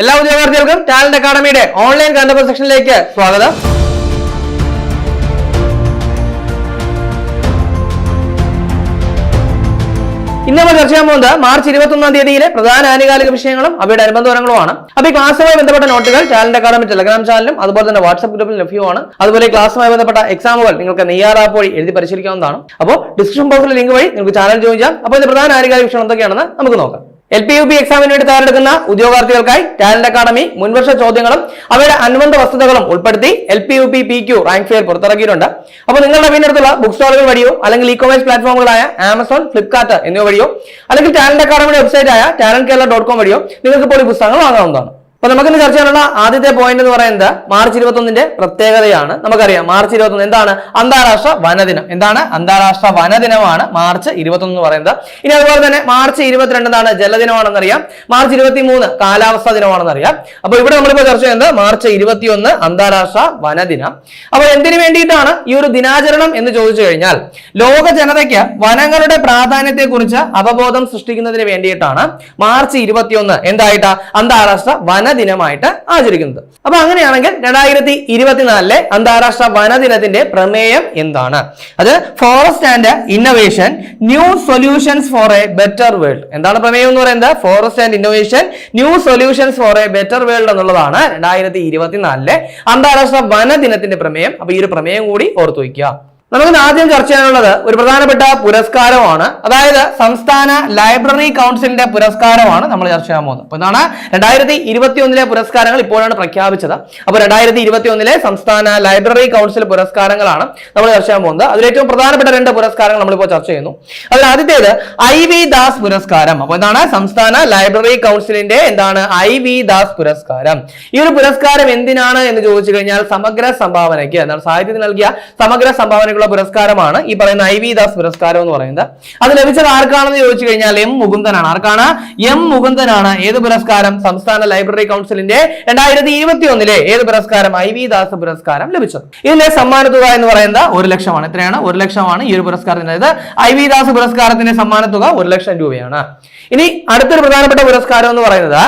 എല്ലാ ഉദ്യോഗാർത്ഥികൾക്കും talent അക്കാഡമിയുടെ online കണ്ടപ്പോൾ സെക്ഷനിലേക്ക് സ്വാഗതം. ഇന്ന് നമ്മൾ ചർച്ച ചെയ്യാൻ പോകുന്നത് മാർച്ച് ഇരുപത്തി ഒന്നാം തീയതിയിലെ പ്രധാന ആനുകാലിക വിഷയങ്ങളും അവയുടെ അനുബന്ധ വിവരങ്ങളുമാണ് അപ്പോൾ ഈ ക്ലാസ്സുമായി ബന്ധപ്പെട്ട നോട്ടുകൾ ടാലന്റ് അക്കാഡമി ടെലഗ്രാം ചാനലും അതുപോലെ തന്നെ വാട്സ്ആപ്പ് ഗ്രൂപ്പിൽ ലഭ്യമാണ്. അതുപോലെ ഈ ക്ലാസ്സുമായി ബന്ധപ്പെട്ട എക്സാമുകൾ നിങ്ങൾക്ക് നെയ്യാറാപ്പ് വഴി എഴുതി പരിശീലിക്കാവുന്നതാണ്. അപ്പോൾ ഡിസ്ക്രിപ്ഷൻ ബോക്സിലെ ലിങ്ക് വഴി നിങ്ങൾക്ക് ചാനൽ ജോയിൻ ചെയ്യാം. അപ്പോൾ ഇതിന്റെ പ്രധാന ആനുകാലിക വിഷയം എന്തൊക്കെയാണെന്ന് നമുക്ക് നോക്കാം. എൽ പി യു പി എക്സാമിന് വേണ്ടി തയ്യാറെടുക്കുന്ന ഉദ്യോഗാർത്ഥികൾക്കായി ടാലന്റ് അക്കാദമി മുൻവർഷ ചോദ്യങ്ങളും അവയുടെ അനുബന്ധ വസ്തുതകളും ഉൾപ്പെടുത്തി L P U P P Q rank fair പുറത്തിറക്കിയിട്ടുണ്ട്. അപ്പോൾ നിങ്ങളുടെ വീടിനടുത്തുള്ള ബുക്ക് സ്റ്റോളുകൾ വഴിയോ അല്ലെങ്കിൽ ഇ കൊമേഴ്സ് പ്ലാറ്റ്ഫോമുകളായ ആമസോൺ ഫ്ലിപ്കാർട്ട് എന്നിവ വഴിയോ അല്ലെങ്കിൽ ടാലന്റ് അക്കാഡമിയുടെ വെബ്സൈറ്റായ ടാലന്റ് കേരള ഡോട്ട് കോം വഴിയോ നിങ്ങൾക്ക് ഇപ്പോൾ ഈ പുസ്തകങ്ങൾ വാങ്ങാവുന്നതാണ്. അപ്പൊ നമുക്കിന്ന് ചർച്ച ചെയ്യാനുള്ള ആദ്യത്തെ പോയിന്റ് എന്ന് പറയുന്നത് മാർച്ച് ഇരുപത്തൊന്നിന്റെ പ്രത്യേകതയാണ്. നമുക്കറിയാം മാർച്ച് ഇരുപത്തൊന്ന് എന്താണ്? അന്താരാഷ്ട്ര വനദിനം. എന്താണ്? അന്താരാഷ്ട്ര വനദിനമാണ് മാർച്ച് ഇരുപത്തൊന്ന് എന്ന് പറയുന്നത്. ഇനി അതുപോലെ തന്നെ മാർച്ച് ഇരുപത്തിരണ്ട് എന്താണ്? ജലദിനമാണെന്ന് അറിയാം മാർച്ച് ഇരുപത്തി മൂന്ന് കാലാവസ്ഥാ ദിനമാണെന്ന് അറിയാം അപ്പൊ ഇവിടെ നമ്മളിപ്പോ ചർച്ച ചെയ്യുന്നത് മാർച്ച് ഇരുപത്തിയൊന്ന് അന്താരാഷ്ട്ര വനദിനം. അപ്പൊ എന്തിനു വേണ്ടിയിട്ടാണ് ഈ ഒരു ദിനാചരണം എന്ന് ചോദിച്ചു കഴിഞ്ഞാൽ ലോക ജനതയ്ക്ക് വനങ്ങളുടെ പ്രാധാന്യത്തെ കുറിച്ച് അവബോധം സൃഷ്ടിക്കുന്നതിന് വേണ്ടിയിട്ടാണ് മാർച്ച് ഇരുപത്തിയൊന്ന് എന്തായിട്ട്? അന്താരാഷ്ട്ര വനദിനമായിട്ട് ആചരിക്കുന്നത്. അപ്പൊ അങ്ങനെയാണെങ്കിൽ രണ്ടായിരത്തി ഇരുപത്തിനാലിലെ അന്താരാഷ്ട്ര വനദിനത്തിന്റെ പ്രമേയം എന്താണ്? അത് forest and innovation new solutions for a better world. എന്താണ് പ്രമേയം എന്ന് പറയുന്നത്? Forest and innovation new solutions for a better world എന്നുള്ളതാണ് രണ്ടായിരത്തി ഇരുപത്തിനാലിലെ അന്താരാഷ്ട്ര വനദിനത്തിന്റെ പ്രമേയം. അപ്പൊ ഈ ഒരു പ്രമേയം കൂടി ഓർത്തു വയ്ക്കുക. നമുക്ക് ആദ്യം ചർച്ച ചെയ്യാനുള്ളത് ഒരു പ്രധാനപ്പെട്ട പുരസ്കാരമാണ്. അതായത് സംസ്ഥാന ലൈബ്രറി കൗൺസിലിന്റെ പുരസ്കാരമാണ് നമ്മൾ ചർച്ച ചെയ്യാൻ പോകുന്നത്. അപ്പൊ എന്താണ് രണ്ടായിരത്തി ഇരുപത്തി ഒന്നിലെ പുരസ്കാരങ്ങൾ ഇപ്പോഴാണ് പ്രഖ്യാപിച്ചത്. അപ്പൊ രണ്ടായിരത്തി ഇരുപത്തി ഒന്നിലെ സംസ്ഥാന ലൈബ്രറി കൗൺസിൽ പുരസ്കാരങ്ങളാണ് നമ്മൾ ചർച്ച ചെയ്യാൻ പോകുന്നത്. അതിൽ ഏറ്റവും പ്രധാനപ്പെട്ട രണ്ട് പുരസ്കാരങ്ങൾ നമ്മളിപ്പോൾ ചർച്ച ചെയ്യുന്നു. അതിൽ ആദ്യത്തേത് ഐ വി ദാസ് പുരസ്കാരം. അപ്പൊ എന്താണ് സംസ്ഥാന ലൈബ്രറി കൗൺസിലിന്റെ എന്താണ് ഐ വി ദാസ് പുരസ്കാരം. ഈ ഒരു പുരസ്കാരം എന്തിനാണ് എന്ന് ചോദിച്ചു കഴിഞ്ഞാൽ സമഗ്ര സംഭാവനയ്ക്ക് എന്താണ് സാഹിത്യത്തിന് നൽകിയ സമഗ്ര സംഭാവനയ്ക്കുള്ള പുരസ്കാരമാണ്. ഈ പറയുന്ന ഐ വി ദാസ് പുരസ്കാരം എന്ന് പറയുന്നത്. അത് ലഭിച്ചത് ആർക്കാണെന്ന് ചോദിച്ചു കഴിഞ്ഞാൽ എം മുകുന്ദനാണ്. ആർക്കാണ്? എം മുകുന്ദനാണ്. ഏത് പുരസ്കാരം? സംസ്ഥാന ലൈബ്രറി കൗൺസിലിന്റെ രണ്ടായിരത്തി ഇരുപത്തി ഒന്നിലെ ഏത് പുരസ്കാരം? ഐ വി ദാസ് പുരസ്കാരം ലഭിച്ചത്. ഇതിലെ സമ്മാനത്തുക എന്ന് പറയുന്നത് ഒരു ലക്ഷമാണ്. എത്രയാണ്? ഒരു ലക്ഷമാണ് ഈ ഒരു പുരസ്കാരത്തിന് അതായത് ഐ വി ദാസ് പുരസ്കാരത്തിന്റെ സമ്മാനത്തുക തുക ഒരു ലക്ഷം രൂപയാണ്. ഇനി അടുത്തൊരു പ്രധാനപ്പെട്ട പുരസ്കാരം എന്ന് പറയുന്നത്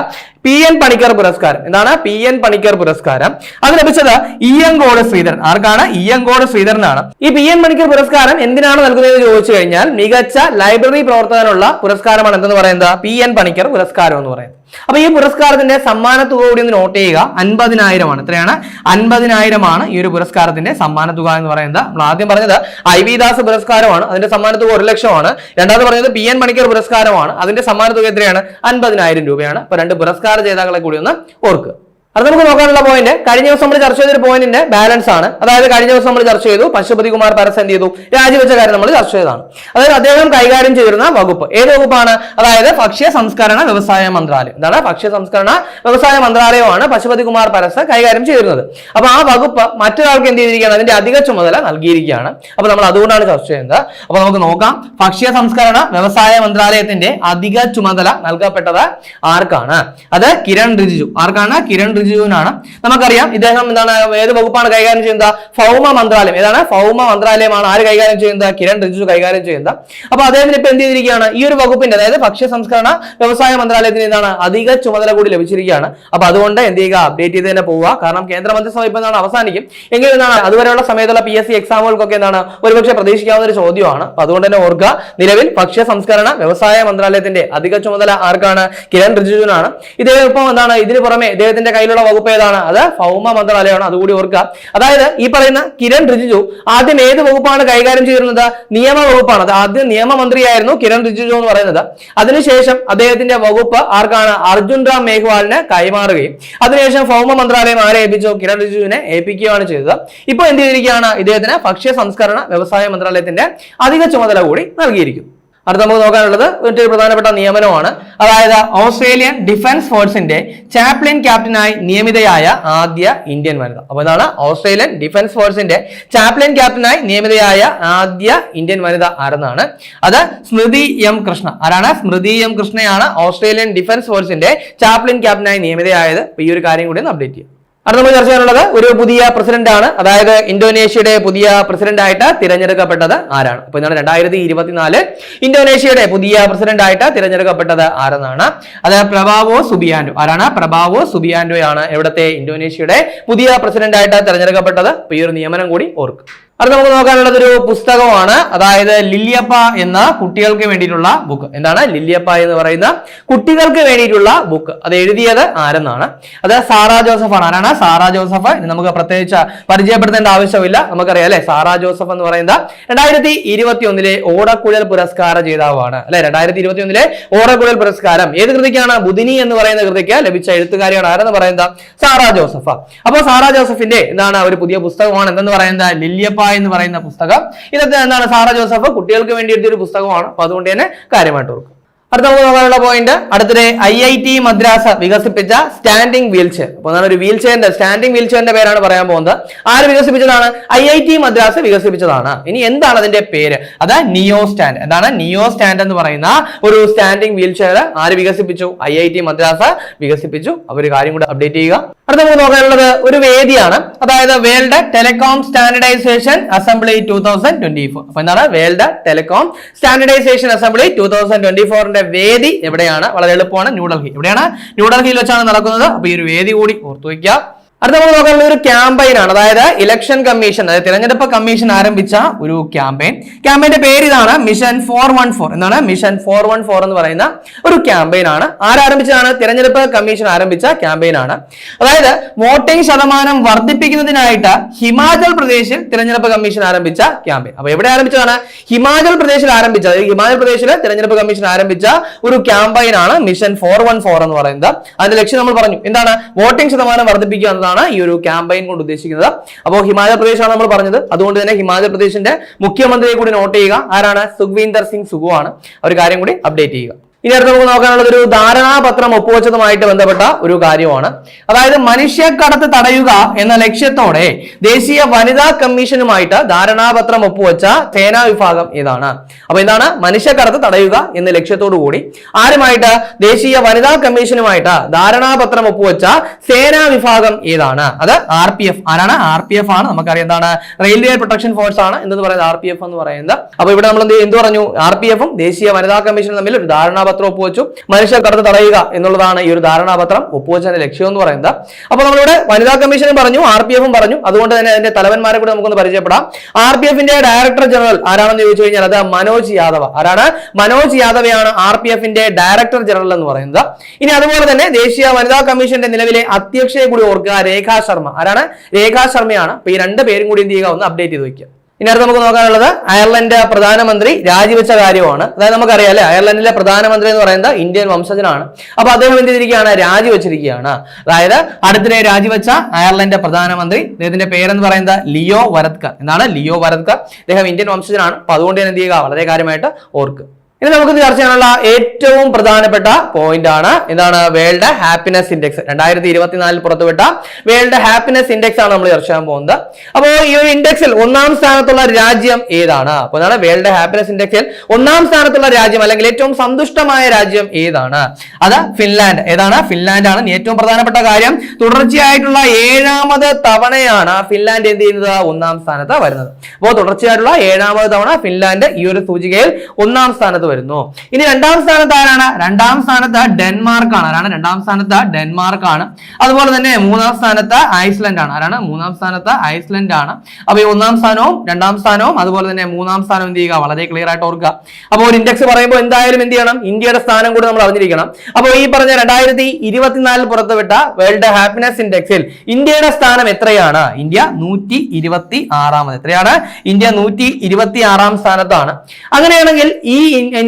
പി എൻ പണിക്കർ പുരസ്കാരം എന്താണ്? പി എൻ പണിക്കർ പുരസ്കാരം അത് ലഭിച്ചത് ഇ എം ഗോഡ് ശ്രീധരൻ. ആർക്കാണ്? ഇ എം ഗോഡ് ശ്രീധരനാണ്. ഈ പി എൻ പണിക്കർ പുരസ്കാരം എന്തിനാണ് നൽകുന്നത് ചോദിച്ചു കഴിഞ്ഞാൽ മികച്ച ലൈബ്രറി പ്രവർത്തകനുള്ള പുരസ്കാരമാണ് എന്തെന്ന് പറയുന്നത്? പി എൻ പണിക്കർ പുരസ്കാരം എന്ന് പറയുന്നത്. അപ്പൊ ഈ പുരസ്കാരത്തിന്റെ സമ്മാന തുക കൂടി ഒന്ന് നോട്ട് ചെയ്യുക. അൻപതിനായിരമാണ്. എത്രയാണ്? അൻപതിനായിരമാണ് ഈ ഒരു പുരസ്കാരത്തിന്റെ സമ്മാന തുക എന്ന് പറയുന്നത്. നമ്മൾ ആദ്യം പറഞ്ഞത് ഐ വി ദാസ് പുരസ്കാരമാണ്. അതിന്റെ സമ്മാന തുക ഒരു ലക്ഷമാണ്. രണ്ടാമത് പറഞ്ഞത് പി എൻ മണിക്കർ പുരസ്കാരമാണ്. അതിന്റെ സമ്മാന തുക എത്രയാണ്? അൻപതിനായിരം രൂപയാണ്. അപ്പൊ രണ്ട് പുരസ്കാര ജേതാക്കളെ കൂടി ഒന്ന് ഓർക്കുക. അത് നമുക്ക് നോക്കാനുള്ള പോയിന്റ് കഴിഞ്ഞ ദിവസം നമ്മൾ ചർച്ച ചെയ്തൊരു പോയിന്റിന്റെ ബാലൻസ് ആണ്. അതായത് കഴിഞ്ഞ ദിവസം നമ്മൾ ചർച്ച ചെയ്തു പശുപതി കുമാർ പരസ് എന്ത് ചെയ്തു? രാജിവെച്ച കാര്യം നമ്മൾ ചർച്ച ചെയ്തതാണ്. അതായത് അദ്ദേഹം കൈകാര്യം ചെയ്തിരുന്ന വകുപ്പ്. ഏത് വകുപ്പാണ്? അതായത് ഭക്ഷ്യ സംസ്കരണ വ്യവസായ മന്ത്രാലയം. എന്താണ് ഭക്ഷ്യ സംസ്കരണ വ്യവസായ മന്ത്രാലയമാണ് പശുപതി കുമാർ പരസ് കൈകാര്യം ചെയ്തിരുന്നത്. അപ്പൊ ആ വകുപ്പ് മറ്റൊരാൾക്ക് എന്ത് ചെയ്തിരിക്കുകയാണ്? അതിന്റെ അധിക ചുമതല നൽകിയിരിക്കുകയാണ്. അപ്പൊ നമ്മൾ അതുകൊണ്ടാണ് ചർച്ച ചെയ്യുന്നത്. അപ്പൊ നമുക്ക് നോക്കാം. ഭക്ഷ്യ സംസ്കരണ വ്യവസായ മന്ത്രാലയത്തിന്റെ അധിക ചുമതല നൽകപ്പെട്ടത് ആർക്കാണ്? അത് കിരൺ റിജിജു. ആർക്കാണ്? കിരൺ റിജിജുവിനാണ് നമുക്കറിയാം ഇദ്ദേഹം എന്താണ് ഏത് വകുപ്പാണ് കൈകാര്യം ചെയ്യുന്നത്? ഭൗമ മന്ത്രാലയം. ഏതാണ്? ഭൗമ മന്ത്രാലയമാണ് ആര് കൈകാര്യം ചെയ്യുന്നത്? കിരൺ റിജിജു കൈകാര്യം ചെയ്യുന്നത്. അപ്പൊ അദ്ദേഹത്തിന് ഇപ്പൊ എന്ത് ചെയ്തിരിക്കുകയാണ്? ഈ ഒരു വകുപ്പിന്റെ അതായത് ഭക്ഷ്യ സംസ്കരണ വ്യവസായ മന്ത്രാലയത്തിന് എന്താണ് അധിക ചുമതല കൂടി ലഭിച്ചിരിക്കുകയാണ്. അപ്പൊ അതുകൊണ്ട് എന്ത് ചെയ്യുക? അപ്ഡേറ്റ് ചെയ്ത് തന്നെ പോവുക. കാരണം കേന്ദ്ര മന്ത്രിസഭ ഇപ്പൊ എന്താണ് അവസാനിക്കും. എങ്കിലും എന്താണ് അതുവരെയുള്ള സമയത്തുള്ള പി എസ് സി എക്സാമുകൾക്കൊക്കെ എന്താണ് ഒരുപക്ഷെ പ്രതീക്ഷിക്കാവുന്ന ഒരു ചോദ്യമാണ്. അപ്പൊ അതുകൊണ്ട് തന്നെ ഓർക്കുക നിലവിൽ ഭക്ഷ്യ സംസ്കരണ വ്യവസായ മന്ത്രാലയത്തിന്റെ അധിക ചുമതല ആർക്കാണ്? കിരൺ റിജിജുവിനാണ്. ഇദ്ദേഹം ഇപ്പം എന്താണ് ഇതിന് പുറമെ ഇദ്ദേഹത്തിന്റെ കയ്യിലുള്ള വകുപ്പ് ഏതാണ്? അത് ഭൗമ മന്ത്രാലയമാണ്. അതുകൂടി ഓർക്കുക. അതായത് ഈ പറയുന്ന കിരൺ റിജിജു ആദ്യം ഏത് വകുപ്പാണ് കൈകാര്യം ചെയ്തിരുന്നത്? നിയമ വകുപ്പാണ്. അത് ആദ്യം നിയമമന്ത്രിയായിരുന്നു കിരൺ റിജിജു എന്ന് പറയുന്നത്. അതിനുശേഷം അദ്ദേഹത്തിന്റെ വകുപ്പ് ആർക്കാണ്? അർജുൻ റാം മേഘ്വാളിന് കൈമാറുകയും അതിനുശേഷം ഭൗമ മന്ത്രാലയം ആരെ ഏൽപ്പിച്ചു? കിരൺ റിജിജുവിനെ ഏൽപ്പിക്കുകയാണ് ചെയ്തത്. ഇപ്പോൾ എന്ത് ചെയ്തിരിക്കുകയാണ്? ഇദ്ദേഹത്തിന് ഭക്ഷ്യ സംസ്കരണ വ്യവസായ മന്ത്രാലയത്തിന്റെ അധിക ചുമതല കൂടി നൽകിയിരിക്കുന്നു. അടുത്ത നമുക്ക് നോക്കാനുള്ളത് മറ്റൊരു പ്രധാനപ്പെട്ട നിയമനമാണ്. അതായത് ഓസ്ട്രേലിയൻ ഡിഫൻസ് ഫോഴ്സിന്റെ ചാപ്ലിൻ ക്യാപ്റ്റനായി നിയമിതയായ ആദ്യ ഇന്ത്യൻ വനിത. അപ്പൊ ഇതാണ് ഓസ്ട്രേലിയൻ ഡിഫൻസ് ഫോഴ്സിന്റെ ചാപ്ലിൻ ക്യാപ്റ്റനായി നിയമിതയായ ആദ്യ ഇന്ത്യൻ വനിത ആരെന്നാണ്? അത് സ്മൃതി എം കൃഷ്ണ. ആരാണ്? സ്മൃതി എം കൃഷ്ണയാണ് ഓസ്ട്രേലിയൻ ഡിഫൻസ് ഫോഴ്സിന്റെ ചാപ്ലിൻ ക്യാപ്റ്റനായി നിയമിതയായത്. ഈ ഒരു കാര്യം കൂടി ഒന്ന് അപ്ഡേറ്റ് ചെയ്യാം. അടുത്ത നമ്മൾ ചർച്ച ചെയ്യാനുള്ളത് ഒരു പുതിയ പ്രസിഡന്റ് ആണ് അതായത് ഇന്തോനേഷ്യയുടെ പുതിയ പ്രസിഡന്റ് ആയിട്ട് തിരഞ്ഞെടുക്കപ്പെട്ടത് ആരാണ്? അപ്പൊ ഇതാണ് രണ്ടായിരത്തി ഇരുപത്തിനാല് ഇന്തോനേഷ്യയുടെ പുതിയ പ്രസിഡന്റ് ആയിട്ട് തിരഞ്ഞെടുക്കപ്പെട്ടത് ആരെന്നാണ്? അത് പ്രഭാവോ സുബിയാൻഡോ. ആരാണ്? പ്രഭാവോ സുബിയാൻഡോ ആണ് ഇവിടുത്തെ ഇന്തോനേഷ്യയുടെ പുതിയ പ്രസിഡന്റ് ആയിട്ട് തിരഞ്ഞെടുക്കപ്പെട്ടത് ഈ ഒരു നിയമനം കൂടി ഓർക്കും അടുത്ത നമുക്ക് നോക്കാനുള്ളത് ഒരു പുസ്തകമാണ്. അതായത് ലില്ലിയപ്പ എന്ന കുട്ടികൾക്ക് വേണ്ടിയിട്ടുള്ള ബുക്ക് എന്താണ്? ലില്ലിയപ്പ എന്ന് പറയുന്ന കുട്ടികൾക്ക് വേണ്ടിയിട്ടുള്ള ബുക്ക് അത് എഴുതിയത് ആരെന്നാണ്? അത് സാറാ ജോസഫ് ആണ് ആരാണ്? സാറാ ജോസഫ്. നമുക്ക് പ്രത്യേകിച്ച് പരിചയപ്പെടുത്തേണ്ട ആവശ്യമില്ല. നമുക്കറിയാം അല്ലെ? സാറാ ജോസഫ് എന്ന് പറയുന്ന രണ്ടായിരത്തി ഇരുപത്തി ഒന്നിലെ ഓടക്കുഴൽ പുരസ്കാര ജേതാവാണ്. അല്ലെ? രണ്ടായിരത്തി ഇരുപത്തി ഒന്നിലെ ഓടക്കുഴൽ പുരസ്കാരം. ഏത് കൃതിക്കാണ്? ബുധിനി എന്ന് പറയുന്ന കൃതിക്ക് ലഭിച്ച എഴുത്തുകാരിയാണ് ആരെന്ന് പറയുന്നത്? സാറാ ജോസഫ. അപ്പോൾ സാറാ ജോസഫിന്റെ എന്താണ് ഒരു പുതിയ പുസ്തകമാണ്. എന്തെന്ന് പറയുന്നത്? ലില്ലിയപ്പ എന്ന് പറയുന്ന പുസ്തകം. ഇതൊക്കെ എന്താണ്? സാറ ജോസഫ് കുട്ടികൾക്ക് വേണ്ടി എഴുതിയ ഒരു പുസ്തകമാണ്. അപ്പൊ അതുകൊണ്ട് തന്നെ കാര്യമായിട്ട് ഓർക്കും അടുത്ത നമുക്ക് നോക്കാനുള്ള പോയിന്റ് അടുത്തിടെ ഐ ഐ ടി മദ്രാസ് വികസിപ്പിച്ച സ്റ്റാൻഡിംഗ് വീൽ ചെയർ അപ്പൊ ഒരു വീൽ ചെയറിന്റെ സ്റ്റാൻഡിംഗ് വീൽ ചെയറിന്റെ പേരാണ് പറയാൻ പോകുന്നത്. ആര് വികസിപ്പിച്ചതാണ്? ഐ ഐ ടി മദ്രാസ് വികസിപ്പിച്ചതാണ്. ഇനി എന്താണ് അതിന്റെ പേര്? അത് നിയോ സ്റ്റാൻഡ് എന്താണ്? നിയോ സ്റ്റാൻഡ് എന്ന് പറയുന്ന ഒരു സ്റ്റാൻഡിംഗ് വീൽ ചെയർ ആര് വികസിപ്പിച്ചു? ഐ ഐ ടി മദ്രാസ് വികസിപ്പിച്ചു. അവർ കാര്യം കൂടെ അപ്ഡേറ്റ് ചെയ്യുക. അടുത്ത നമുക്ക് നോക്കാനുള്ളത് ഒരു വേദിയാണ്. അതായത് world telecom standardisation assembly two thousand twenty four അപ്പൊ എന്താണ്? World telecom standardisation assembly two thousand twenty ഫോറിന്റെ വേദി എവിടെയാണ്? വളരെ എളുപ്പമാണ്. ന്യൂഡൽഹി. എവിടെയാണ്? ന്യൂഡൽഹിയിൽ വെച്ചാണ് നടക്കുന്നത്. അപ്പൊ ഈ ഒരു വേദി കൂടി ഓർത്തു വയ്ക്കുക അടുത്ത നമ്മൾ നോക്കാനുള്ള ഒരു ക്യാമ്പയിൻ ആണ്. അതായത് ഇലക്ഷൻ കമ്മീഷൻ അതായത് തിരഞ്ഞെടുപ്പ് കമ്മീഷൻ ആരംഭിച്ച ഒരു ക്യാമ്പയിൻ ക്യാമ്പയിന്റെ പേര് ഇതാണ് മിഷൻ ഫോർ വൺ ഫോർ എന്നാണ് മിഷൻ ഫോർ വൺ ഫോർ എന്ന് പറയുന്ന ഒരു ക്യാമ്പയിൻ ആണ്. ആരാരംഭിച്ചതാണ്? തിരഞ്ഞെടുപ്പ് കമ്മീഷൻ ആരംഭിച്ച ക്യാമ്പയിൻ ആണ്. അതായത് വോട്ടിംഗ് ശതമാനം വർദ്ധിപ്പിക്കുന്നതിനായിട്ട് ഹിമാചൽ പ്രദേശിൽ തിരഞ്ഞെടുപ്പ് കമ്മീഷൻ ആരംഭിച്ച ക്യാമ്പയിൻ അപ്പൊ എവിടെ ആരംഭിച്ചതാണ്? ഹിമാചൽ പ്രദേശിൽ ആരംഭിച്ച ഹിമാചൽ പ്രദേശിൽ തിരഞ്ഞെടുപ്പ് കമ്മീഷൻ ആരംഭിച്ച ഒരു ക്യാമ്പയിൻ ആണ് മിഷൻ ഫോർ വൺ ഫോർ എന്ന് പറയുന്നത്. അതിന്റെ ലക്ഷ്യം നമ്മൾ പറഞ്ഞു. എന്താണ്? വോട്ടിംഗ് ശതമാനം വർദ്ധിപ്പിക്കുക ഈ ഒരു ക്യാമ്പയിൻ കൊണ്ട് ഉദ്ദേശിക്കുന്നത്. അപ്പോൾ ഹിമാചൽ പ്രദേശാണ് നമ്മൾ പറഞ്ഞത്. അതുകൊണ്ട് തന്നെ ഹിമാചൽ പ്രദേശിന്റെ മുഖ്യമന്ത്രിയെ കൂടി നോട്ട് ചെയ്യുക. ആരാണ്? സുഖ്വീന്ദർ സിംഗ് സുഖു ആണ് ഒരു കാര്യം കൂടി അപ്ഡേറ്റ് ചെയ്യുക. ഇനി അടുത്ത് നമുക്ക് നോക്കാനുള്ളത് ഒരു ധാരണാപത്രം ഒപ്പുവെച്ചതുമായിട്ട് ബന്ധപ്പെട്ട ഒരു കാര്യമാണ്. അതായത് മനുഷ്യക്കടത്ത് തടയുക എന്ന ലക്ഷ്യത്തോടെ ദേശീയ വനിതാ കമ്മീഷനുമായിട്ട് ധാരണാപത്രം ഒപ്പുവെച്ച സേനാ വിഭാഗം ഇതാണ് അപ്പൊ എന്താണ് മനുഷ്യക്കടത്ത് തടയുക എന്ന ലക്ഷ്യത്തോടു കൂടി ആരുമായിട്ട് ദേശീയ വനിതാ കമ്മീഷനുമായിട്ട് ധാരണാപത്രം ഒപ്പുവെച്ച സേനാ വിഭാഗം ഏതാണ്? അത് ആർ പി എഫ്. ആരാണ്? ആർ പി എഫ് ആണ്. നമുക്കറിയാം എന്താണ്? റെയിൽവേ പ്രൊട്ടക്ഷൻ ഫോഴ്സ് ആണ്. എന്ന് പറയുന്നത്? ആർ പി എഫ് എന്ന് പറയുന്നത്. അപ്പൊ ഇവിടെ നമ്മൾ എന്ത് പറഞ്ഞു? ആർ പി എഫും ദേശീയ വനിതാ കമ്മീഷനും തമ്മിൽ ഒരു ധാരണാപത്രം ഒപ്പുവെച്ചു. മനുഷ്യ കടത്ത് തടയുക എന്നുള്ളതാണ് ഈ ഒരു ധാരണാപത്രം ഒപ്പുവെച്ചതിന്റെ ലക്ഷ്യം എന്ന് പറയുന്നത്. അപ്പൊ നമ്മളിവിടെ വനിതാ കമ്മീഷനും പറഞ്ഞു ആർ പി എഫും പറഞ്ഞു. അതുകൊണ്ട് തന്നെ അതിന്റെ തലവന്മാരെ കൂടെ നമുക്കൊന്ന് പരിചയപ്പെടാം. ആർ പി എഫിന്റെ ഡയറക്ടർ ജനറൽ ആരാണെന്ന് ചോദിച്ചു കഴിഞ്ഞാൽ അത് മനോജ് യാദവ. ആരാണ്? മനോജ് യാദവയാണ് ആർ പി എഫിന്റെ ഡയറക്ടർ ജനറൽ എന്ന് പറയുന്നത്. ഇനി അതുപോലെ തന്നെ ദേശീയ വനിതാ കമ്മീഷന്റെ നിലവിലെ അധ്യക്ഷയെ കൂടി ഓർക്കുക രേഖാ ശർമ്മ. ആരാണ്? രേഖാ ശർമ്മയാണ്. അപ്പൊ ഈ രണ്ട് പേരും കൂടി എന്ത് ചെയ്യുക? ഒന്ന് അപ്ഡേറ്റ് ചെയ്ത് വെക്കുക. ഇനി അടുത്ത് നമുക്ക് നോക്കാനുള്ളത് അയർലൻഡ് പ്രധാനമന്ത്രി രാജിവെച്ച കാര്യമാണ്. അതായത് നമുക്കറിയാം അല്ലെ? അയർലൻഡിലെ പ്രധാനമന്ത്രി എന്ന് പറയുന്നത് ഇന്ത്യൻ വംശജനാണ്. അപ്പൊ അദ്ദേഹം എന്ത് ചെയ്തിരിക്കുകയാണ്? രാജിവെച്ചിരിക്കുകയാണ്. അതായത് അടുത്തിടെ രാജിവെച്ച അയർലൻഡ് പ്രധാനമന്ത്രി അദ്ദേഹത്തിന്റെ പേരെന്ന് പറയുന്നത് ലിയോ വരത്കർ. എന്നാണ് ലിയോ വരത്കർ. അദ്ദേഹം ഇന്ത്യൻ വംശജനാണ്. അപ്പൊ അതുകൊണ്ട് തന്നെ എന്ത് ചെയ്യുക? വളരെ കാര്യമായിട്ട് ഓർക്കുക. ഇനി നമുക്ക് ചർച്ച ചെയ്യാനുള്ള ഏറ്റവും പ്രധാനപ്പെട്ട പോയിന്റ് ആണ്. എന്താണ് വേൾഡ് ഹാപ്പിനെസ് ഇൻഡെക്സ്. രണ്ടായിരത്തി ഇരുപത്തിനാലിൽ പുറത്തുവിട്ട വേൾഡ് ഹാപ്പിനെസ് ഇൻഡെക്സ് ആണ് നമ്മൾ ചർച്ച ചെയ്യാൻ പോകുന്നത്. അപ്പോൾ ഈ ഒരു ഇൻഡെക്സിൽ ഒന്നാം സ്ഥാനത്തുള്ള രാജ്യം ഏതാണ്? അപ്പോൾ എന്താണ് വേൾഡ് ഹാപ്പിനെസ് ഇൻഡെക്സിൽ ഒന്നാം സ്ഥാനത്തുള്ള രാജ്യം അല്ലെങ്കിൽ ഏറ്റവും സന്തുഷ്ടമായ രാജ്യം ഏതാണ്? അത് ഫിൻലാൻഡ്. ഏതാണ്? ഫിൻലാൻഡ് ആണ്. ഏറ്റവും പ്രധാനപ്പെട്ട കാര്യം തുടർച്ചയായിട്ടുള്ള ഏഴാമത് തവണയാണ് ഫിൻലാൻഡ് എന്ത് ചെയ്യുന്നത്? ഒന്നാം സ്ഥാനത്ത് വരുന്നത്. അപ്പോൾ തുടർച്ചയായിട്ടുള്ള ഏഴാമത് തവണ ഫിൻലാൻഡ് ഈ ഒരു സൂചികയിൽ ഒന്നാം സ്ഥാനത്ത് വരുന്നു. ഇനി രണ്ടാം സ്ഥാനത്ത് ആരാണ്? രണ്ടാം സ്ഥാനത്ത് ഡെൻമാർക്ക് ആണ്. ആരാണ്? രണ്ടാം സ്ഥാനത്ത് ഡെൻമാർക്ക് ആണ്. അതുപോലെ തന്നെ മൂന്നാം സ്ഥാനത്ത് ഐസ്ലൻഡ് ആണ്. ആരാണ്? മൂന്നാം സ്ഥാനത്ത് ഐസ്ലൻഡ് ആണ്. അപ്പൊ ഈ ഒന്നാം സ്ഥാനവും രണ്ടാം സ്ഥാനവും അതുപോലെ തന്നെ മൂന്നാം സ്ഥാനം എന്ത് ചെയ്യുക? വളരെ ക്ലിയർ ആയിട്ട് ഓർക്കുക. അപ്പോൾ ഒരു ഇൻഡെക്സ് പറയുമ്പോൾ എന്തായാലും എന്ത് ചെയ്യണം? ഇന്ത്യയുടെ സ്ഥാനം കൂടി നമ്മൾ അറിഞ്ഞിരിക്കണം. അപ്പോൾ ഈ പറഞ്ഞ രണ്ടായിരത്തി ഇരുപത്തിനാലിൽ പുറത്തുവിട്ട വേൾഡ് ഹാപ്പിനെസ് ഇൻഡെക്സിൽ ഇന്ത്യയുടെ സ്ഥാനം എത്രയാണ്? ഇന്ത്യ നൂറ്റി ഇരുപത്തി ആറാമത്. എത്രയാണ്? ഇന്ത്യ നൂറ്റി ഇരുപത്തി ആറാം സ്ഥാനത്താണ്. അങ്ങനെയാണെങ്കിൽ ഈ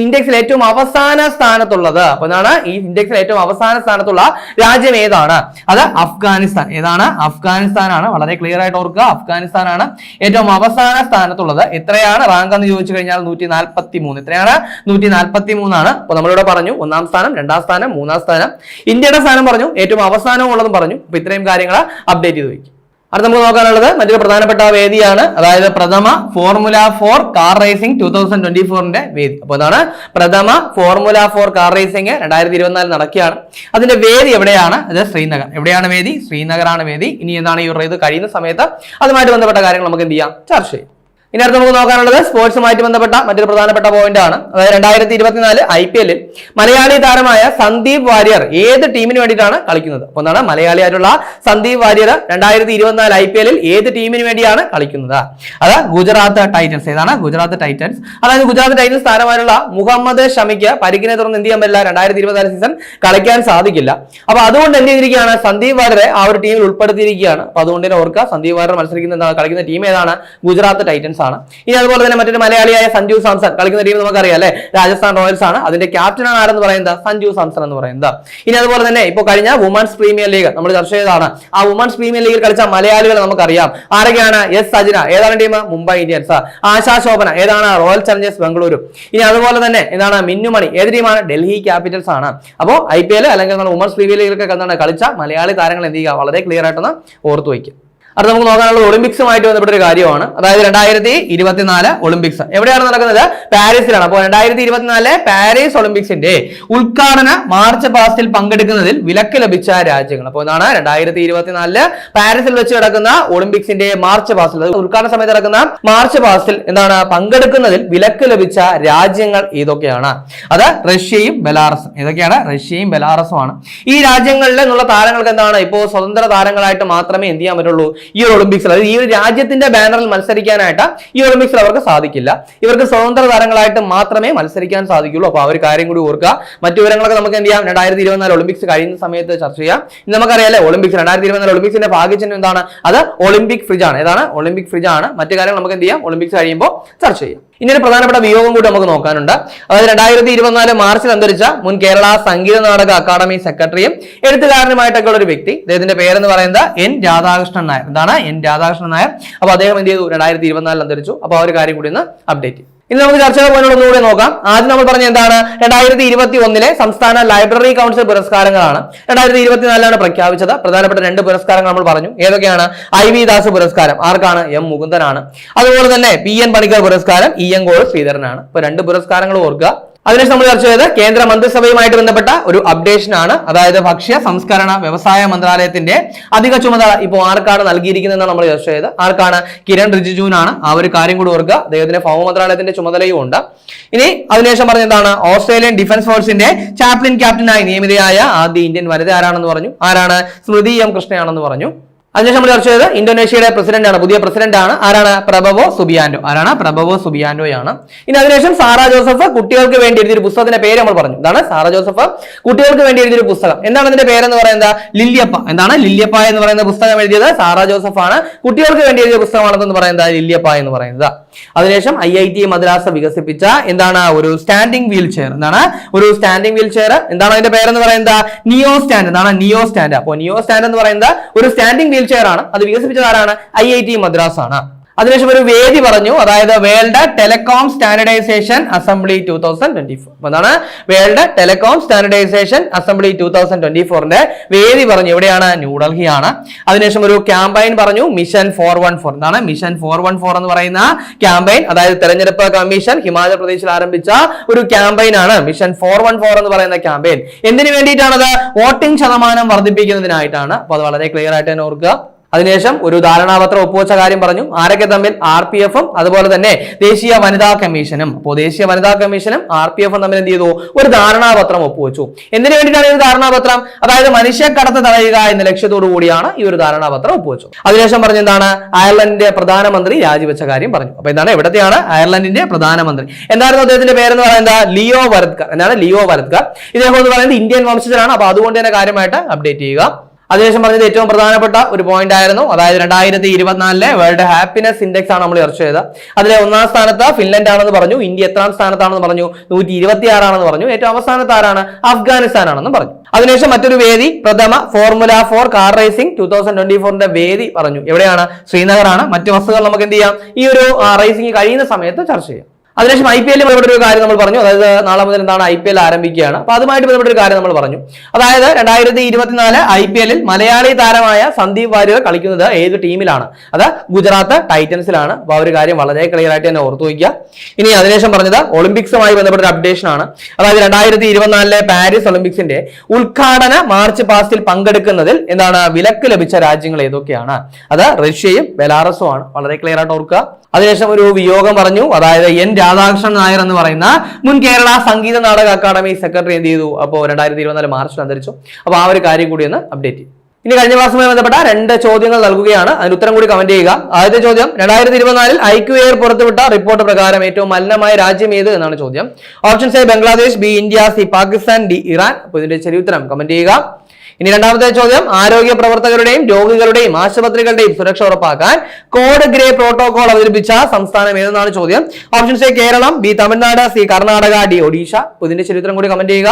ഇൻഡെക്സിൽ ഏറ്റവും അവസാന സ്ഥാനത്തുള്ളത്. അപ്പൊ എന്താണ് ഈ ഇൻഡെക്സിൽ ഏറ്റവും അവസാന സ്ഥാനത്തുള്ള രാജ്യം ഏതാണ്? അത് അഫ്ഗാനിസ്ഥാൻ. ഏതാണ്? അഫ്ഗാനിസ്ഥാനാണ്. വളരെ ക്ലിയർ ആയിട്ട് ഓർക്കുക. അഫ്ഗാനിസ്ഥാനാണ് ഏറ്റവും അവസാന സ്ഥാനത്തുള്ളത്. എത്രയാണ്? റാങ്ക് എന്ന് ചോദിച്ചു കഴിഞ്ഞാൽ നൂറ്റി നാൽപ്പത്തി മൂന്ന് എത്രയാണ്? നൂറ്റി നാൽപ്പത്തി മൂന്നാണ് അപ്പൊ നമ്മളിവിടെ പറഞ്ഞു ഒന്നാം സ്ഥാനം രണ്ടാം സ്ഥാനം മൂന്നാം സ്ഥാനം. ഇന്ത്യയുടെ സ്ഥാനം പറഞ്ഞു ഏറ്റവും അവസാനവും ഉള്ളതും പറഞ്ഞു. അപ്പൊ ഇത്രയും കാര്യങ്ങൾ അപ്ഡേറ്റ് ചെയ്ത് വയ്ക്കും. അടുത്ത നമുക്ക് നോക്കാനുള്ളത് മറ്റൊരു പ്രധാനപ്പെട്ട വേദിയാണ്. അതായത് പ്രഥമ formula four car racing two thousand twenty ഫോറിന്റെ വേദി. അപ്പോൾ അതാണ് പ്രഥമ ഫോർമുല ഫോർ കാർ റേസിംഗ് രണ്ടായിരത്തി ഇരുപത്തിനാല് നടക്കുകയാണ്. അതിന്റെ വേദി എവിടെയാണ്? അത് ശ്രീനഗർ. എവിടെയാണ് വേദി? ശ്രീനഗറാണ് വേദി. ഇനി എന്താണ് ഈ ഇത് കഴിയുന്ന സമയത്ത് അതുമായിട്ട് ബന്ധപ്പെട്ട കാര്യങ്ങൾ നമുക്ക് എന്ത് ചെയ്യാം? ചർച്ച ചെയ്യും. ഇനി അടുത്ത് നമുക്ക് നോക്കാനുള്ളത് സ്പോർട്സുമായിട്ട് ബന്ധപ്പെട്ട മറ്റൊരു പ്രധാനപ്പെട്ട പോയിന്റ് ആണ്. അതായത് രണ്ടായിരത്തി ഇരുപത്തിനാല് ഐ പി എല്ലിൽ മലയാളി താരമായ സന്ദീപ് വാര്യർ ഏത് ടീമിന് വേണ്ടിയിട്ടാണ് കളിക്കുന്നത്? അപ്പൊ എന്താണ്? മലയാളിയായിട്ടുള്ള സന്ദീപ് വാര്യർ രണ്ടായിരത്തി ഇരുപത്തിനാല് ഐ പി എല്ലിൽ ഏത് ടീമിന് വേണ്ടിയാണ് കളിക്കുന്നത്? അത് ഗുജറാത്ത് ടൈറ്റൻസ്. ഏതാണ്? ഗുജറാത്ത് ടൈറ്റൻസ്. അതായത് ഗുജറാത്ത് ടൈറ്റൻസ് താരമായിട്ടുള്ള മുഹമ്മദ് ഷമിക്ക് പരിക്കിനെ തുടർന്ന് എന്ത് ചെയ്യാൻ പറ്റില്ല? രണ്ടായിരത്തി ഇരുപത്തിനാല് സീസൺ കളിക്കാൻ സാധിക്കില്ല. അപ്പൊ അതുകൊണ്ട് എന്ത് ചെയ്തിരിക്കുകയാണ്? സന്ദീപ് വാര്യരെ ആ ഒരു ടീമിൽ ഉൾപ്പെടുത്തിയിരിക്കുകയാണ്. അപ്പൊ അതുകൊണ്ട് തന്നെ ഓർക്കുക സന്ദീപ് വാര്യർ മത്സരിക്കുന്ന കളിക്കുന്ന ടീം ഏതാണ്? ഗുജറാത്ത് ടൈറ്റൻസ് ആണ്. ഇനി അതുപോലെ തന്നെ മറ്റൊരു മലയാളിയായ സഞ്ജു സാംസൺ. കളിക്കുന്ന ടീം നമുക്കറിയാം അല്ലെ? രാജസ്ഥാൻ റോയൽസ് ആണ്. അതിന്റെ ക്യാപ്റ്റൻ ആണ് ആരെന്ന് പറയുന്നത്? സഞ്ജു സാംസൺ എന്ന് പറയുന്നത്. ഇനി അതുപോലെ തന്നെ ഇപ്പോൾ കഴിഞ്ഞ വുമൻസ് പ്രീമിയർ ലീഗ് നമ്മൾ ചർച്ച ചെയ്തതാണ്. ആ വുമൻസ് പ്രീമിയർ ലീഗിൽ കളിച്ച മലയാളികൾ നമുക്കറിയാം. ആരൊക്കെയാണ്? എസ് സജിന. ഏതാണ് ടീം മുംബൈ ഇന്ത്യൻസ്. ആശാ ശോഭന. ഏതാണ്? റോയൽ ചലഞ്ചേഴ്സ് ബംഗളൂരു ഇനി അതുപോലെ തന്നെ എന്താണ്? മിന്നുമണി ഏത് ടീമാണ് ഡൽഹി ക്യാപിറ്റൽസ് ആണ്. അപ്പോൾ ഐ പി എൽ അല്ലെങ്കിൽ വുമൻസ് പ്രീമിയർ ലീഗിലൊക്കെ കളിച്ച മലയാളി താരങ്ങൾ എന്ത് ചെയ്യുക? വളരെ ക്ലിയർ ആയിട്ടൊന്ന് ഓർത്തു വയ്ക്കും അത് നമുക്ക് നോക്കാനുള്ള ഒളിമ്പിക്സുമായിട്ട് ബന്ധപ്പെട്ട ഒരു കാര്യമാണ്. അതായത് രണ്ടായിരത്തി ഇരുപത്തിനാല് ഒളിമ്പിക്സ് എവിടെയാണ് നടക്കുന്നത്? പാരീസിലാണ്. അപ്പോൾ രണ്ടായിരത്തി ഇരുപത്തിനാല് പാരീസ് ഒളിമ്പിക്സിന്റെ ഉദ്ഘാടന മാർച്ച് പാസ്റ്റിൽ പങ്കെടുക്കുന്നതിൽ വിലക്ക് ലഭിച്ച രാജ്യങ്ങൾ. അപ്പോൾ എന്താണ് രണ്ടായിരത്തി ഇരുപത്തിനാലിൽ പാരീസിൽ വെച്ച് നടക്കുന്ന ഒളിമ്പിക്സിന്റെ മാർച്ച് പാസ്റ്റിൽ. ഉദ്ഘാടന സമയത്ത് നടക്കുന്ന മാർച്ച് പാസ്റ്റിൽ എന്താണ് പങ്കെടുക്കുന്നതിൽ വിലക്ക് ലഭിച്ച രാജ്യങ്ങൾ ഏതൊക്കെയാണ്? അത് റഷ്യയും ബെലാറസും. ഏതൊക്കെയാണ്? റഷ്യയും ബലാറസുമാണ് ഈ രാജ്യങ്ങളിൽ നിന്നുള്ള താരങ്ങൾക്ക് എന്താണ്? ഇപ്പോൾ സ്വതന്ത്ര താരങ്ങളായിട്ട് മാത്രമേ എന്ത് ചെയ്യാൻ പറ്റുള്ളൂ? ഈ ഒരു ഒളിമ്പിക്സിൽ അതായത് ഈ ഒരു രാജ്യത്തിന്റെ ബാനറിൽ മത്സരിക്കാനായിട്ട് ഈ ഒളിമ്പിക്സിൽ അവർക്ക് സാധിക്കില്ല. ഇവർക്ക് സ്വതന്ത്ര താരങ്ങളായിട്ട് മാത്രമേ മത്സരിക്കാൻ സാധിക്കുള്ളൂ. അപ്പോൾ ആ ഒരു കാര്യം കൂടി ഓർക്കുക. മറ്റു വിവരങ്ങളൊക്കെ നമുക്ക് എന്ത് ചെയ്യാം? രണ്ടായിരത്തി ഇരുപത്തിനാല് ഒളിമ്പിക്സ് കഴിയുന്ന സമയത്ത് ചർച്ച ചെയ്യാം. ഇന്ന് നമുക്കറിയാലേ ഒളിമ്പിക്സ് രണ്ടായിരത്തി ഇരുപത്തിനാല് ഒളിമ്പിക്സിന്റെ ഭാഗ്യചിഹ്നം എന്താണ്? അത് ഒളിമ്പിക് ഫ്രിഡ്ജ് ആണ്. ഏതാണ്? ഒളിമ്പിക് ഫ്രിഡ്ജ് ആണ്. മറ്റു കാര്യങ്ങൾ നമുക്ക് എന്ത് ചെയ്യാം? ഒളിമ്പിക്സ് കഴിയുമ്പോൾ ചർച്ച ചെയ്യാം. ഇനി ഒരു പ്രധാനപ്പെട്ട വിയോഗം കൂടി നമുക്ക് നോക്കാനുണ്ട്. അതായത് രണ്ടായിരത്തി ഇരുപത്തിനാല് മാർച്ചിൽ അന്തരിച്ച മുൻ കേരള സംഗീത നാടക അക്കാദമി സെക്രട്ടറിയും എഴുത്തുകാരനുമായിട്ടൊക്കെ ഒരു വ്യക്തി. അദ്ദേഹത്തിന്റെ പേരെന്ന് പറയുന്നത് എൻ രാധാകൃഷ്ണൻ നായർ. എന്താണ്? എൻ രാധാകൃഷ്ണൻ നായർ. അപ്പൊ അദ്ദേഹം എന്ത് ചെയ്തു? രണ്ടായിരത്തി ഇരുപത്തിനാലിൽ അന്തരിച്ചു. അപ്പൊ ആ ഒരു കാര്യം കൂടി ഒന്ന് അപ്ഡേറ്റ് ചെയ്യും. ഇനി നമുക്ക് ചർച്ചകൾ പോയിന്റുകൾ ഒന്നുകൂടി നോക്കാം. ആദ്യം നമ്മൾ പറഞ്ഞ എന്താണ്? രണ്ടായിരത്തി ഇരുപത്തി ഒന്നിലെ സംസ്ഥാന ലൈബ്രറി കൗൺസിൽ പുരസ്കാരങ്ങളാണ്. രണ്ടായിരത്തി ഇരുപത്തിനാലിലാണ് പ്രഖ്യാപിച്ചത്. പ്രധാനപ്പെട്ട രണ്ട് പുരസ്കാരങ്ങൾ നമ്മൾ പറഞ്ഞു. ഏതൊക്കെയാണ്? ഐ വി ദാസ് പുരസ്കാരം. ആർക്കാണ്? എം മുകുന്ദനാണ്. അതുപോലെ തന്നെ പി എൻ പണിക്കർ പുരസ്കാരം. ഇ എൻ ഗോൾ ശ്രീധരനാണ്. ഇപ്പൊ രണ്ട് പുരസ്കാരങ്ങൾ ഓർക്കുക. അതിനുശേഷം നമ്മൾ ചർച്ച ചെയ്ത് കേന്ദ്ര മന്ത്രിസഭയുമായിട്ട് ബന്ധപ്പെട്ട ഒരു അപ്ഡേഷൻ ആണ്. അതായത് ഭക്ഷ്യ സംസ്കരണ വ്യവസായ മന്ത്രാലയത്തിന്റെ അധിക ചുമതല ഇപ്പോൾ ആർക്കാണ് നൽകിയിരിക്കുന്നതെന്ന് നമ്മൾ ചർച്ച ചെയ്ത് ആർക്കാണ്? കിരൺ റിജിജുവിനാണ്. ആ ഒരു കാര്യം കൂടി ഓർക്കുക. അദ്ദേഹത്തിന്റെ ഭൗമ മന്ത്രാലയത്തിന്റെ ചുമതലയും ഉണ്ട്. ഇനി അതിനുശേഷം പറഞ്ഞ എന്താണ്? ഓസ്ട്രേലിയൻ ഡിഫൻസ് ഫോഴ്സിന്റെ ചാപ്ലിൻ ക്യാപ്റ്റനായി നിയമിതയായ ആദ്യ ഇന്ത്യൻ വനിത ആരാണെന്ന് പറഞ്ഞു. ആരാണ്? സ്മൃതി എം കൃഷ്ണയാണെന്ന് പറഞ്ഞു. അതിനുശേഷം നമ്മൾ ചർച്ച ചെയ്ത് ഇന്തോനേഷ്യയുടെ പ്രസിഡന്റ് ആണ് പുതിയ പ്രസിഡന്റ് ആണ് ആരാണ്? പ്രഭവോ സുബിയാൻഡോ ആരാണ്? പ്രഭവോ സുബിയാൻഡോയാണ് ഇനി അതിനുശേഷം സാറാ ജോസഫ് കുട്ടികൾക്ക് വേണ്ടി എഴുതിയൊരു പുസ്തകത്തിന്റെ പേര് നമ്മൾ പറഞ്ഞു. ഇതാണ് സാറാ ജോസഫ് കുട്ടികൾക്ക് വേണ്ടി എഴുതിയൊരു പുസ്തകം. എന്താണ് അതിന്റെ പേരെന്ന് പറയുന്നത്? ലില്യപ്പ. എന്താണ്? ലില്യപ്പ എന്ന് പറയുന്ന പുസ്തകം എഴുതിയത് സാറാ ജോസഫ് ആണ് കുട്ടികൾക്ക് വേണ്ടി എഴുതിയ പുസ്തകമാണെന്ന് പറയുന്നത് ലില്യപ്പ എന്ന് പറയുന്നത്. അതിനുശേഷം ഐ ഐ ടി മദ്രാസ് വികസിപ്പിച്ച എന്താണ്? ഒരു സ്റ്റാൻഡിംഗ് വീൽ ചെയർ. എന്താണ്? ഒരു സ്റ്റാൻഡിംഗ് വീൽ ചെയർ. എന്താണ് അതിന്റെ പേരെന്ന് പറയുന്നത്? Neo stand. എന്താണ്? Neo stand. അപ്പോൾ നിയോ സ്റ്റാൻഡ് എന്ന് പറയുന്നത് ഒരു സ്റ്റാൻഡിംഗ് വീൽ ചെയർ ആണ്. അത് വികസിപ്പിച്ചത് ആരാണ്? ഐ ഐ ടി മദ്രാസ് ആണ് അതിനുശേഷം ഒരു വേദി പറഞ്ഞു. അതായത് world telecom standardisation assembly two thousand twenty four അതാണ് world telecom standardisation assembly two thousand twenty ഫോറിന്റെ വേദി പറഞ്ഞു. എവിടെയാണ്? ന്യൂഡൽഹിയാണ്. അതിനുശേഷം ഒരു ക്യാമ്പയിൻ പറഞ്ഞു. മിഷൻ ഫോർ വൺ ഫോർ എന്താണ്? മിഷൻ ഫോർ വൺ ഫോർ എന്ന് പറയുന്ന ക്യാമ്പയിൻ അതായത് തെരഞ്ഞെടുപ്പ് കമ്മീഷൻ ഹിമാചൽ പ്രദേശിൽ ആരംഭിച്ച ഒരു ക്യാമ്പയിൻ ആണ് മിഷൻ ഫോർ വൺ ഫോർ എന്ന് പറയുന്ന ക്യാമ്പയിൻ. എന്തിനു വേണ്ടിയിട്ടാണത്? വോട്ടിംഗ് ശതമാനം വർദ്ധിപ്പിക്കുന്നതിനായിട്ടാണ്. അപ്പൊ അത് വളരെ ക്ലിയർ ആയിട്ട് തന്നെ ഓർക്കുക. അതിനുശേഷം ഒരു ധാരണാപത്രം ഒപ്പുവെച്ച കാര്യം പറഞ്ഞു. ആരൊക്കെ തമ്മിൽ? ആർ പി എഫും അതുപോലെ തന്നെ ദേശീയ വനിതാ കമ്മീഷനും. അപ്പോൾ ദേശീയ വനിതാ കമ്മീഷനും ആർ പി എഫും തമ്മിൽ എന്ത് ചെയ്തു? ഒരു ധാരണാപത്രം ഒപ്പുവെച്ചു. എന്തിനു വേണ്ടിയിട്ടാണ് ഈ ധാരണാപത്രം? അതായത് മനുഷ്യക്കടത്ത് തടയുക എന്ന ലക്ഷ്യത്തോടു കൂടിയാണ് ഈ ഒരു ധാരണാപത്രം ഒപ്പുവെച്ചു. അതിനുശേഷം പറഞ്ഞു എന്താണ്? അയർലൻഡിന്റെ പ്രധാനമന്ത്രി രാജിവെച്ച കാര്യം പറഞ്ഞു. അപ്പൊ എന്താണ്? എവിടത്തെയാണ്? അയർലൻഡിന്റെ പ്രധാനമന്ത്രി. എന്തായിരുന്നു അദ്ദേഹത്തിന്റെ പേരെന്ന് പറയുന്നത് ലിയോ വരദ്കർ എന്താണ്? ലിയോ വരദ്കർ ഇദ്ദേഹം എന്ന് പറയുന്നത് ഇന്ത്യൻ വംശജനാണ് അപ്പൊ അതുകൊണ്ട് തന്നെ കാര്യമായിട്ട് അപ്ഡേറ്റ് ചെയ്യുക. അതിനുശേഷം പറഞ്ഞത് ഏറ്റവും പ്രധാനപ്പെട്ട ഒരു പോയിന്റ് ആയിരുന്നു. അതായത് രണ്ടായിരത്തി ഇരുപത്തിനാലിലെ വേൾഡ് ഹാപ്പിനെസ് ഇൻഡെക്സ് ആണ് നമ്മൾ ചർച്ച ചെയ്തത്. അതിലെ ഒന്നാം സ്ഥാനത്ത് ഫിൻലൻഡ് ആണെന്ന് പറഞ്ഞു. ഇന്ത്യ എത്രാം സ്ഥാനത്താണെന്ന് പറഞ്ഞു. നൂറ്റി ഇരുപത്തി ആറാണെന്ന് പറഞ്ഞു. ഏറ്റവും അവസാനത്ത് ആരാണ്? അഫ്ഗാനിസ്ഥാൻ ആണെന്ന് പറഞ്ഞു. അതിനുശേഷം മറ്റൊരു വേദി പ്രഥമ formula four car racing two thousand twenty ഫോറിന്റെ വേദി പറഞ്ഞു. എവിടെയാണ്? ശ്രീനഗറാണ്. മറ്റു വസ്തുക്കൾ നമുക്ക് എന്ത് ചെയ്യാം? ഈ ഒരു റേസിംഗ് കഴിയുന്ന സമയത്ത് ചർച്ച ചെയ്യാം. അതിനുശേഷം ഐ പി എല്ലിൽ ബന്ധപ്പെട്ട ഒരു കാര്യം നമ്മൾ പറഞ്ഞു. അതായത് നാളെ മുതൽ എന്താണ് ഐ പി എൽ ആരംഭിക്കുകയാണ്. അപ്പൊ അതുമായിട്ട് ബന്ധപ്പെട്ട ഒരു കാര്യം നമ്മൾ പറഞ്ഞു. അതായത് രണ്ടായിരത്തി ഇരുപത്തിനാല് ഐ പി എല്ലിൽ മലയാളി താരമായ സന്ദീപ് വാര്യർ കളിക്കുന്നത് ഏത് ടീമിലാണ്? അത് ഗുജറാത്ത് ടൈറ്റൻസിലാണ് അപ്പൊ ആ ഒരു കാര്യം വളരെ ക്ലിയർ ആയിട്ട് തന്നെ ഓർത്തു വയ്ക്കുക. ഇനി അതിനുശേഷം പറഞ്ഞത് ഒളിമ്പിക്സുമായി ബന്ധപ്പെട്ട ഒരു അപ്ഡേഷൻ ആണ്. അതായത് രണ്ടായിരത്തി ഇരുപത്തിനാലിലെ പാരീസ് ഒളിമ്പിക്സിന്റെ ഉദ്ഘാടന മാർച്ച് പാസ്റ്റിൽ പങ്കെടുക്കുന്നതിൽ എന്താണ് വിലക്ക് ലഭിച്ച രാജ്യങ്ങൾ ഏതൊക്കെയാണ്? അത് റഷ്യയും ബെലാറസും ആണ്. വളരെ ക്ലിയർ ആയിട്ട് ഓർക്കുക. അതിനുശേഷം ഒരു വിയോഗം പറഞ്ഞു. അതായത് എൻ രാധാകൃഷ്ണൻ നായർ എന്ന് പറയുന്ന മുൻ കേരള സംഗീത നാടക അക്കാദമി സെക്രട്ടറി എന്ത് ചെയ്തു? അപ്പോൾ രണ്ടായിരത്തി ഇരുപത്തിനാല് മാർച്ചിൽ അന്തരിച്ചു. അപ്പോൾ ആ ഒരു കാര്യം കൂടി ഒന്ന് അപ്ഡേറ്റ് ചെയ്യും. ഇനി കഴിഞ്ഞ ക്ലാസ്സുമായി ബന്ധപ്പെട്ട രണ്ട് ചോദ്യങ്ങൾ നൽകുകയാണ്. അതിന് ഉത്തരം കൂടി കമന്റ് ചെയ്യുക. ആദ്യത്തെ ചോദ്യം രണ്ടായിരത്തി ഇരുപത്തിനാലിൽ ഐ ക്യു എയർ പുറത്തുവിട്ട റിപ്പോർട്ട് പ്രകാരം ഏറ്റവും മലിനമായ രാജ്യം ഏത് എന്നാണ് ചോദ്യം. Options A Bangladesh B India C Pakistan D Iran. അപ്പോൾ ഇതിന്റെ ശരി ഉത്തരം കമന്റ് ചെയ്യുക. ഇനി രണ്ടാമത്തെ ചോദ്യം ആരോഗ്യ പ്രവർത്തകരുടെയും രോഗികളുടെയും ആശുപത്രികളുടെയും സുരക്ഷ ഉറപ്പാക്കാൻ കോഡ് ഗ്രേ പ്രോട്ടോകോൾ അവതരിപ്പിച്ച സംസ്ഥാനം ഏതെന്നാണ് ചോദ്യം? Options A Keralam B Tamil Nadu C Karnataka D Odisha. ഇതിന്റെ ചരിത്രം കൂടി കമന്റ് ചെയ്യുക.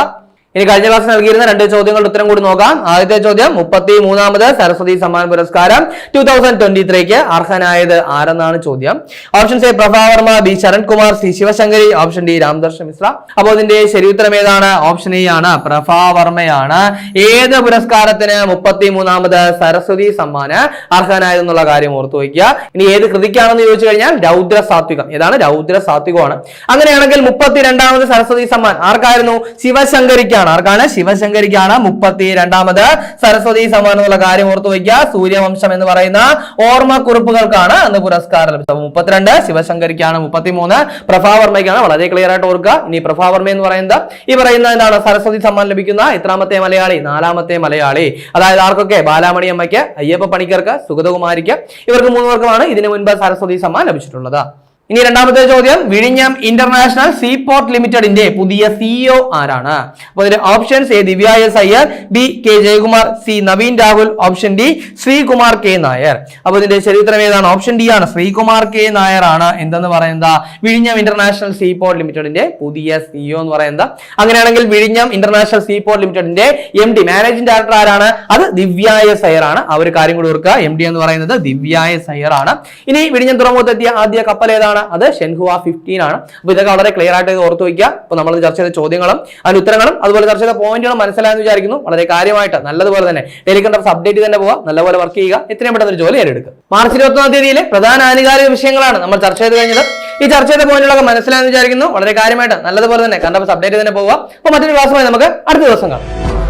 ഇനി കഴിഞ്ഞ ക്ലാസ് നൽകിയിരുന്ന രണ്ട് ചോദ്യങ്ങളുടെ ഉത്തരം കൂടി നോക്കാം. ആദ്യത്തെ ചോദ്യം മുപ്പത്തി മൂന്നാമത് സരസ്വതി സമ്മാൻ പുരസ്കാരം ടൂ തൗസൻഡ് ട്വന്റി ത്രീക്ക് അർഹനായത് ആരെന്നാണ് ചോദ്യം? Option A Prabhavarma B Sharankumar C Sivasankari option D Ramdarshan Mishra. അപ്പോൾ ഇതിന്റെ ശരി ഉത്തരം ഏതാണ്? ഓപ്ഷൻ എ ആണ് പ്രഭാവർമ്മയാണ് ഏത് പുരസ്കാരത്തിന് മുപ്പത്തി മൂന്നാമത് സരസ്വതി സമ്മാന് അർഹനായതെന്നുള്ള കാര്യം ഓർത്തു വയ്ക്കുക. ഇനി ഏത് കൃതിക്കാണെന്ന് ചോദിച്ചു കഴിഞ്ഞാൽ രൗദ്ര സാത്വികം ഏതാണ്? രൗദ്ര സാത്വികമാണ് അങ്ങനെയാണെങ്കിൽ മുപ്പത്തിരണ്ടാമത് സരസ്വതി സമ്മാൻ ആർക്കായിരുന്നു? ശിവശങ്കരിക്കാണ്. ആർക്കാണ്? ശിവശങ്കരിക്കാണ്. മുപ്പത്തി രണ്ടാമത് സരസ്വതി സമ്മാനം എന്നുള്ള കാര്യം ഓർത്തു വയ്ക്കുക. സൂര്യവംശം എന്ന് പറയുന്ന ഓർമ്മക്കുറിപ്പുകൾക്കാണ് അന്ന് പുരസ്കാരം ലഭിച്ചത്. മുപ്പത്തിരണ്ട് ശിവശങ്കരിക്കാണ് മുപ്പത്തിമൂന്ന് പ്രഭാവർമ്മയ്ക്കാണ് വളരെ ക്ലിയർ ആയിട്ട് ഓർക്കുക. ഇനി പ്രഭാവർമ്മ എന്ന് പറയുന്നത് ഈ പറയുന്ന എന്താണ്? സരസ്വതി സമ്മാനം ലഭിക്കുന്ന എത്രാമത്തെ മലയാളി? നാലാമത്തെ മലയാളി. അതായത് ആർക്കൊക്കെ? ബാലാമണി അമ്മയ്ക്ക് അയ്യപ്പ പണിക്കർക്ക് സുഗതകുമാരിക്ക്. ഇവർക്ക് മൂന്ന് പേർക്കുമാണ് ഇതിനു മുൻപ് സരസ്വതി സമ്മാൻ ലഭിച്ചിട്ടുള്ളത്. ഇനി രണ്ടാമത്തെ ചോദ്യം വിഴിഞ്ഞം ഇന്റർനാഷണൽ സീ സീപോർട്ട് ലിമിറ്റഡിന്റെ പുതിയ സിഇഒ ആരാണ്? അപ്പോൾ ഇതിന്റെ options A Divya S Iyer B K Jayakumar C Naveen Rahul option D Sreekumar K Nair. അപ്പോൾ ഇതിന്റെ ചരിത്രം ഏതാണ്? ഓപ്ഷൻ ഡി ആണ്. ശ്രീകുമാർ കെ നായർ ആണ്. എന്തെന്ന് പറയുന്നത്? വിഴിഞ്ഞം ഇന്റർനാഷണൽ സീ സീപോർട്ട് ലിമിറ്റഡിന്റെ പുതിയ സിഇഒ എന്ന് പറയുന്നത്. അങ്ങനെയാണെങ്കിൽ വിഴിഞ്ഞം ഇന്റർനാഷണൽ സീ സീപോർട്ട് ലിമിറ്റഡിന്റെ എം ഡി മാനേജിംഗ് ഡയറക്ടർ ആരാണ്? അത് ദിവ്യ എസ് അയ്യർ ആണ്. അവർ കാര്യം കൂടി ഓർക്കുക. എം ഡി എന്ന് പറയുന്നത് ദിവ്യ എസ് അയ്യർ ആണ്. ഇനി വിഴിഞ്ഞം തുറമുഖത്തെത്തിയ ആദ്യ കപ്പൽ ഏതാണ്? അത് ഷെൻഹുവ ഫിഫ്റ്റീൻ ആണ്. അപ്പോൾ ഇതൊക്കെ വളരെ ക്ലിയർ ആയിട്ട് ഓർത്ത് വയ്ക്കുക. അപ്പോൾ നമ്മൾ ചർച്ച ചെയ്ത ചോദ്യങ്ങളും അതിന് ഉത്തരങ്ങളും അതുപോലെ ചർച്ച ചെയ്ത പോയിന്റുകളും മനസ്സിലായെന്ന് വിചാരിക്കുന്നു. വളരെ കാര്യമായിട്ട് നല്ലതുപോലെ തന്നെ. ടെലികണ്ടർസ് അപ്ഡേറ്റ് തന്നെ പോവുക നല്ലപോലെ വർക്ക് ചെയ്യുക. എത്രയും പെട്ടെന്ന് ഒരു ജോലി ഏറ്റെടുക്കുക മാർച്ച് ഇരുപത്തൊന്നാം തീയതിയിലെ പ്രധാന ആനുകാലിക വിഷയങ്ങളാണ് നമ്മൾ ചർച്ച ചെയ്ത് കഴിഞ്ഞത്. ഈ ചർച്ച ചെയ്ത പോയിന്റുകളൊക്കെ മനസ്സിലായെന്ന് വിചാരിക്കുന്നു. വളരെ കാര്യമായിട്ട് നല്ലതുപോലെ തന്നെ കണ്ടപ്പോൾ അപ്ഡേറ്റ് തന്നെ പോവുക അപ്പോൾ മറ്റൊരു ക്ലാസ്സുമായി നമുക്ക് അടുത്ത ദിവസം കാണാം.